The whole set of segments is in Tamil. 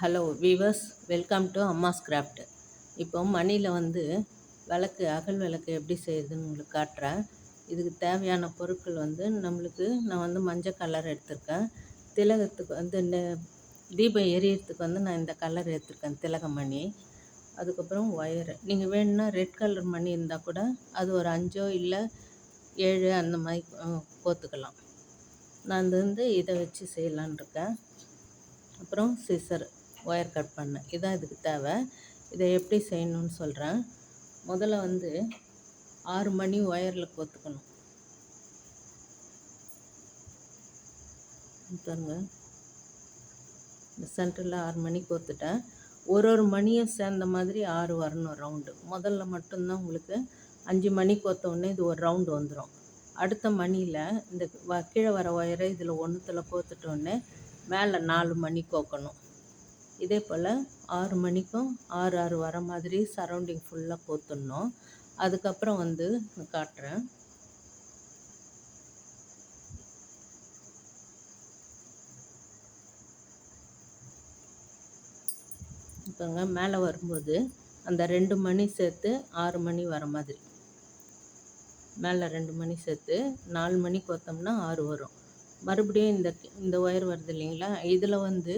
Hello viewers welcome to Amma's Craft இப்போ மணியில் வந்து விளக்கு அகல் விளக்கு எப்படி செய்யுதுன்னு உங்களுக்கு காட்டுறேன். இதுக்கு தேவையான பொருட்கள் வந்து நம்மளுக்கு நான் வந்து மஞ்சள் கலர் எடுத்திருக்கேன். திலகத்துக்கு வந்து இந்த தீபம் எரியறதுக்கு வந்து நான் இந்த கலர் எடுத்திருக்கேன் திலக மணி. அதுக்கப்புறம் ஒயரு நீங்கள் வேணும்னா ரெட் கலர் மணி இருந்தால் கூட அது ஒரு அஞ்சோ இல்லை ஏழு அந்த மாதிரி கோத்துக்கலாம் நான் வந்து இதை வச்சு செய்யலான் இருக்கேன். அப்புறம் சிசர் ஒயர் கட் பண்ணேன் இதுதான் இதுக்கு தேவை. இதை எப்படி செய்யணும்னு சொல்கிறேன் முதல்ல வந்து ஆறு மணி ஒயரில் கோத்துக்கணும். பாருங்க. இந்த சென்டரில் ஆறு மணி கோத்துட்டேன். ஒரு ஒரு மணியும் சேர்ந்த மாதிரி ஆறு வரணும் ரவுண்டு முதல்ல மட்டும்தான் உங்களுக்கு அஞ்சு மணி கோத்த உடனே இது ஒரு ரவுண்டு வந்துடும் அடுத்த மணியில் இந்த கீழே வர ஒயரை இதில் ஒன்றுத்தில் கோத்துட்டோடனே மேலே நாலு மணி கோக்கணும். இதே போல் ஆறு மணிக்கும் ஆறு ஆறு வர மாதிரி சரௌண்டிங் ஃபுல்லாக போத்துடணும். அதுக்கப்புறம் வந்து காட்டுறேன். இப்போங்க மேலே வரும்போது அந்த ரெண்டு மணி சேர்த்து ஆறு மணி வர மாதிரி. மேலே ரெண்டு மணி சேர்த்து நாலு மணி கோத்தோம்னா ஆறு வரும். மறுபடியும் இந்த இந்த ஒயர் வருது இல்லைங்களா? இதில் வந்து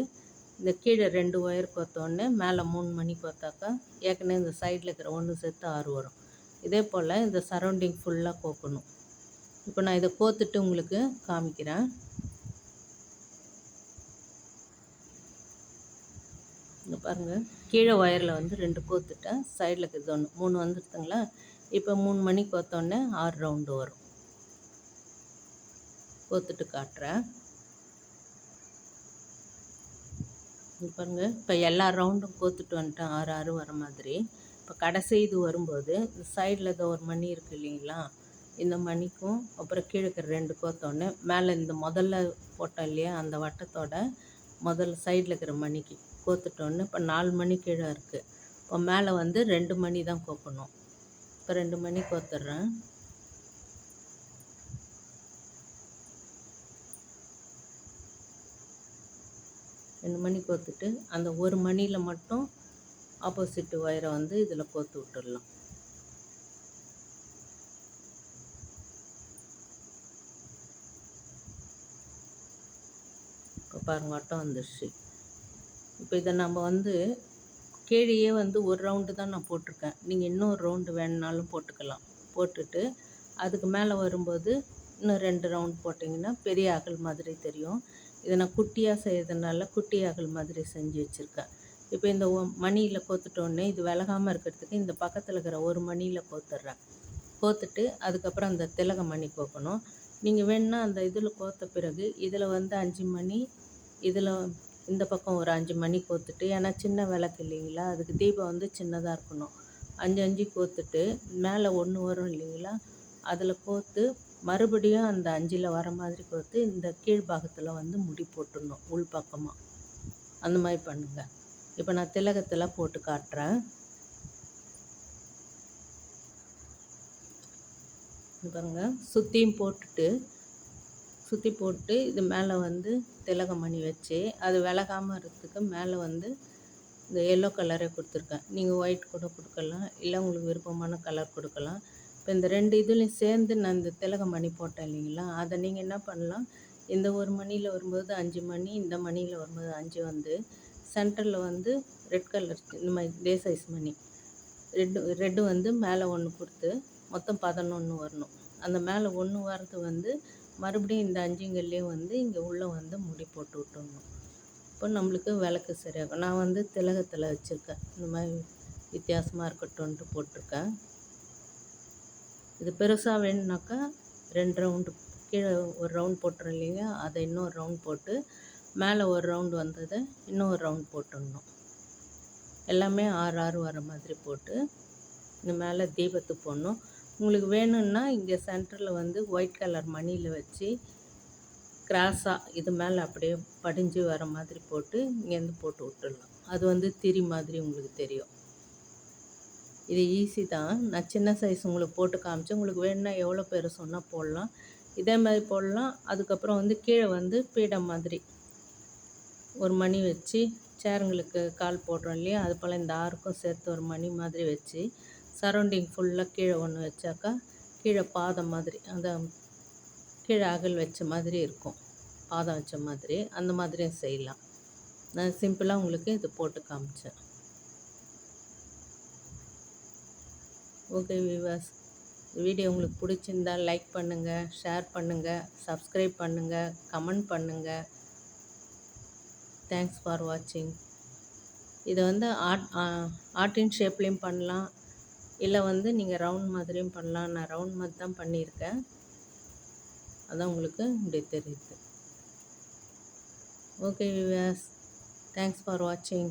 இந்த கீழே ரெண்டு ஒயர் கோத்தோடனே மேலே மூணு மணி கோத்தாக்கா ஏற்கனவே இந்த சைடில் இருக்கிற ஒன்று சேர்த்து ஆறு வரும். இதே போல் இந்த சரௌண்டிங் ஃபுல்லாக கோக்கணும். இப்போ நான் இதை கோத்துட்டு உங்களுக்கு காமிக்கிறேன். இங்கே பாருங்கள் கீழே ஒயரில் வந்து ரெண்டு கோத்துட்டேன் சைடில் இருக்கிறது ஒன்று மூணு வந்துடுதுங்களா இப்போ மூணு மணி கோத்தோடனே ஆறு ரவுண்டு வரும். கோத்துட்டு காட்டுறேன். பாருங்கள் இப்போ எல்லா ரவுண்டும் கோத்துட்டு வந்துட்டேன். ஆறு ஆறு வர மாதிரி. இப்போ கடைசி இது வரும்போது இந்த சைடில் ஏதோ ஒரு மணி இருக்குது இல்லைங்களா? இந்த மணிக்கும் அப்புறம் கீழே இருக்கிற ரெண்டு கோத்தோடனே மேலே இந்த முதல்ல போட்டோம் இல்லையா? அந்த வட்டத்தோட முதல் சைடில் இருக்கிற மணிக்கு கோத்துட்டோன்னு இப்போ நாலு மணி கீழே இருக்குது இப்போ மேலே வந்து ரெண்டு மணி தான் கோக்கணும் இப்போ ரெண்டு மணி கோத்துட்றேன் ரெண்டு மணி கோத்துட்டு அந்த ஒரு மணியில் மட்டும் ஆப்போசிட் ஒயரை வந்து இதில் கோத்து விட்டுடலாம் இப்போ பாருங்க வட்டம் வந்துடுச்சு இப்போ இதை நம்ம வந்து கீழேயே வந்து ஒரு ரவுண்டு தான் நான் போட்டிருக்கேன். நீங்கள் இன்னும் ஒரு ரவுண்டு வேணுனாலும் போட்டுக்கலாம். போட்டுட்டு அதுக்கு மேலே வரும்போது இன்னும் ரெண்டு ரவுண்ட் போட்டிங்கன்னா பெரிய அகல் மாதிரி தெரியும். இதை நான் குட்டியாக செய்கிறதுனால குட்டி அகல் மாதிரி செஞ்சு வச்சுருக்கேன். இப்போ இந்த மணியில் கோத்துட்டோடனே இது விலகாமல் இருக்கிறதுக்கு இந்த பக்கத்தில் இருக்கிற ஒரு மணியில் கோத்துட்றேன் கோத்துட்டு அதுக்கப்புறம் அந்த திலக மணி கோக்கணும். நீங்கள் வேணுன்னா அந்த இதில் கோத்த பிறகு இதில் வந்து அஞ்சு மணி இதில் இந்த பக்கம் ஒரு அஞ்சு மணி கோத்துட்டு ஏன்னா சின்ன விளக்கு இல்லைங்களா? அதுக்கு தீபம் வந்து சின்னதாக இருக்கணும். அஞ்சு அஞ்சு கோத்துட்டு மேலே ஒன்று வரும் இல்லைங்களா? அதில் கோத்து மறுபடியும் அந்த அஞ்சில் வர மாதிரி கொடுத்து இந்த கீழ்பாகத்தில் வந்து முடி போட்டுடணும் உள் பக்கமாக அந்த மாதிரி பண்ணுங்கள் இப்போ நான் திலகத்தில் போட்டு காட்டுறேன். பாருங்க. சுற்றியும் போட்டுட்டு சுற்றி போட்டு இது மேலே வந்து திலகமணி வச்சு அது விலகாமல் இருக்கிறதுக்கு மேலே வந்து இந்த எல்லோ கலரே கொடுத்துருக்கேன். நீங்கள் ஒயிட் கூட கொடுக்கலாம். இல்லை உங்களுக்கு விருப்பமான கலர் கொடுக்கலாம். இப்போ இந்த ரெண்டு இதுலேயும் சேர்ந்து நான் இந்த திலக மணி போட்டேன் இல்லைங்களா? அதை நீங்கள் என்ன பண்ணலாம்? இந்த ஒரு மணியில் வரும்போது அஞ்சு மணி இந்த மணியில் வரும்போது அஞ்சு வந்து சென்டரில் வந்து ரெட் கலர் இந்த மாதிரி டே சைஸ் மணி. ரெட்டு ரெட்டு வந்து மேலே ஒன்று கொடுத்து மொத்தம் பதினொன்று வரணும். அந்த மேலே ஒன்று வரது வந்து மறுபடியும் இந்த அஞ்சுங்கள்லேயும் வந்து இங்கே உள்ளே வந்து முடி போட்டு விட்டுடணும் இப்போ நம்மளுக்கு விளக்கு சரியாகும். நான் வந்து திலகத்தில் வச்சுருக்கேன். இந்த மாதிரி வித்தியாசமாக இருக்கட்டும்ன்ட்டு போட்டிருக்கேன். இது பெருசாக வேணும்னாக்கா ரெண்டு ரவுண்டு கீழே ஒரு ரவுண்ட் போட்டுரும் இல்லைங்க அதை இன்னொரு ரவுண்ட் போட்டு மேலே ஒரு ரவுண்டு வந்ததை இன்னொரு ரவுண்ட் போட்டுடணும். எல்லாமே ஆறு ஆறு வர மாதிரி போட்டு இந்த மேலே தீபத்து போடணும். உங்களுக்கு வேணும்னா இங்கே சென்டரில் வந்து ஒயிட் கலர் மணியில் வச்சு கிராஸாக இது மேலே அப்படியே படிஞ்சு வர மாதிரி போட்டு இங்கேருந்து போட்டு விட்டுடலாம். அது வந்து திரி மாதிரி உங்களுக்கு தெரியும். இது ஈஸி தான். நான் சின்ன சைஸ் உங்களுக்கு போட்டு காமிச்சேன். உங்களுக்கு வேணுன்னா எவ்வளோ பேர் சொன்னால் போடலாம். இதே மாதிரி போடலாம். அதுக்கப்புறம் வந்து கீழே வந்து பீடம் மாதிரி. ஒரு மணி வச்சு சேருங்களுக்கு கால் போடுறோம் இல்லையா? அது போல் இந்த ஆறுக்கும் சேர்த்து ஒரு மணி மாதிரி வச்சு சரௌண்டிங் ஃபுல்லாக கீழே ஒன்று வச்சாக்கா கீழே பாதம் மாதிரி அந்த கீழே அகல் வச்ச மாதிரி இருக்கும். பாதம் வச்ச மாதிரி. அந்த மாதிரியும் செய்யலாம். நான் சிம்பிளாக உங்களுக்கு இது போட்டு காமிச்சேன். ஓகே விவாஸ் வீடியோ உங்களுக்கு பிடிச்சிருந்தா லைக் பண்ணுங்கள் ஷேர் பண்ணுங்கள் சப்ஸ்கிரைப் பண்ணுங்கள் கமெண்ட் பண்ணுங்கள் தேங்க்ஸ் ஃபார் வாட்சிங் இதை வந்து ஆட் ஆர்டின் ஷேப்லேயும் பண்ணலாம். இல்லை வந்து நீங்கள் ரவுண்ட் மாதிரியும் பண்ணலாம். நான் ரவுண்ட் மாதிரி தான் பண்ணியிருக்கேன். அதான் உங்களுக்கு இப்படி தெரியுது. ஓகே விவாஸ் தேங்க்ஸ் ஃபார் வாட்சிங்